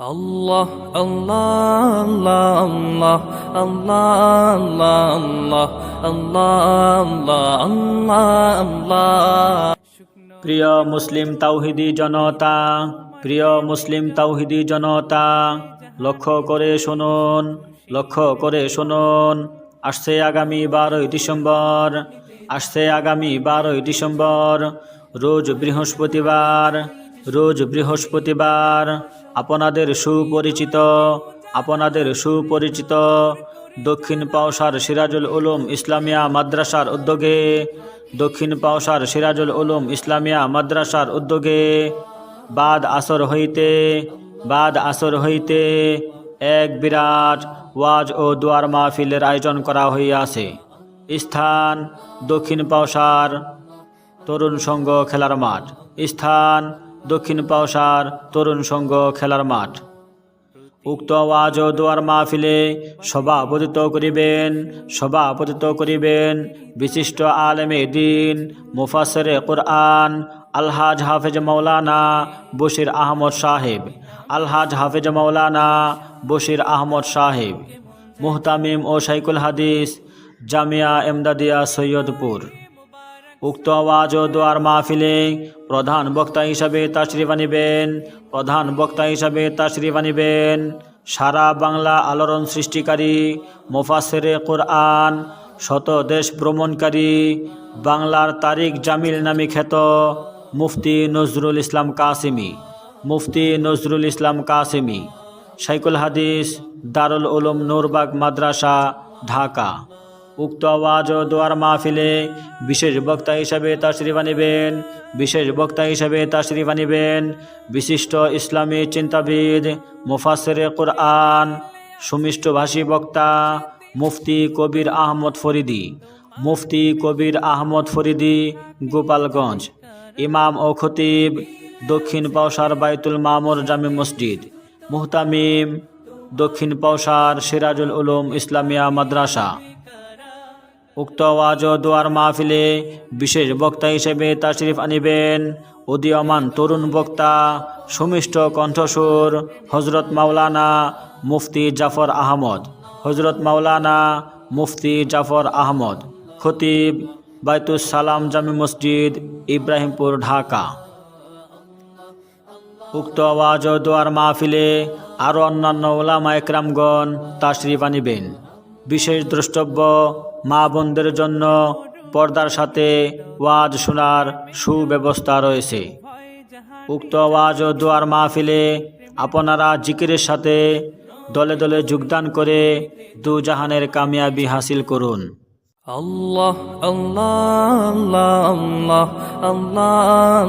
আল্লাহ আল্লাহ আল্লাহ আল্লাহ আল্লাহ আল্লাহ আল্লাহ আল্লাহ প্রিয় মুসলিম তাওহিদি জনতা, প্রিয় মুসলিম তাওহিদি জনতা, লক্ষ্য করে শুনুন, লক্ষ্য করে শুনুন, আসছে আগামী বারোই ডিসেম্বর, আসছে আগামী বারোই ডিসেম্বর, রোজ বৃহস্পতিবার রোজ বৃহস্পতিবার আপনাদের সুপরিচিত আপনাদের সুপরিচিত দক্ষিণ পাওসার সিরাজুল উলুম ইসলামিয়া মাদ্রাসার উদ্যোগে, দক্ষিণ পাওসার সিরাজুল উলুম ইসলামিয়া মাদ্রাসার উদ্যোগে বাদ আসর হইতে, বাদ আসর হইতে এক বিরাট ওয়াজ ও দুয়ার মাহফিলের আয়োজন করা হইয়াছে। স্থান দক্ষিণ পাওসার তরুণ সংঘ খেলার মাঠ। স্থান দক্ষিণ পাওসার তরুণ সংঘ খেলার মাঠ। উক্ত ওয়াজ ও দোয়ার মাহফিলে সভাপতিত্ব করিবেন সভাপতিত্ব করিবেন বিশিষ্ট আলেমে দিন মুফাসরে কোরআন, আলহাজ হাফেজ মৌলানা বশির আহমদ সাহেব। আলহাজ হাফেজ মৌলানা বশির আহমদ সাহেব। মুহতামিম ও সাইকুল হাদিস জামিয়া এমদাদিয়া সৈয়দপুর। উক্ত আওয়াজ ও দোয়ার মাহফিলে প্রধান বক্তা হিসাবে তাশরিফ আনিবেন, প্রধান বক্তা হিসাবে তাশরিফ আনিবেন। সারা বাংলা আলোড়ন সৃষ্টিকারী মোফাসেরে কোরআন, শত দেশ ভ্রমণকারী, বাংলার তারিক জামিল নামে খ্যাত মুফতি নজরুল ইসলাম কাসিমি, মুফতি নজরুল ইসলাম কাসিমি শাইকুল হাদিস, দারুল উলুম নূরবাগ মাদ্রাসা, ঢাকা। উক্ত আওয়াজ ও দোয়ার মাহফিলে বিশেষ বক্তা হিসাবে তাশরিফ আনিবেন বিশেষ বক্তা হিসাবে তাশরিফ আনিবেন বিশিষ্ট ইসলামী চিন্তাবিদ মুফাসেরে কোরআন সুমিষ্টভাষী বক্তা মুফতি কবির আহমদ ফরিদি। মুফতি কবির আহমদ ফরিদি, গোপালগঞ্জ। ইমাম ও খতিব, দক্ষিণ পাওসার বাইতুল মামুর জামি মসজিদ। মুহতামিম, দক্ষিণ পাওসার সিরাজুল উলুম ইসলামিয়া মাদ্রাসা। উক্ত ওয়াজ ও দোয়ার মাহফিলে বিশেষ বক্তা হিসেবে তাশরিফ আনিবেন উদীয়মান তরুণ বক্তা, সুমিষ্ট কণ্ঠস্বর হজরত মাওলানা মুফতি জাফর আহমদ। হজরত মাওলানা মুফতি জাফর আহমদ। খতিব বাইতুস সালাম জামি মসজিদ, ইব্রাহিমপুর, ঢাকা। উক্ত আওয়াজ ও দোয়ার মাহফিলে আরও অন্যান্য ওলামা একরামগণ তাশরিফ আনিবেন। বিশেষ দ্রষ্টব্য মা বোনদের জন্য পর্দার সাথে ওয়াজ শোনার সুব্যবস্থা রয়েছে। উক্ত ওয়াজ ও দোয়ার মাহফিলে আপনারা জিকিরের সাথে দলে দলে যোগদান করে দু জাহানের কামিয়াবি হাসিল করুন। আল্লাহ আল্লাহ আল্লাহ আল্লাহ আল্লাহ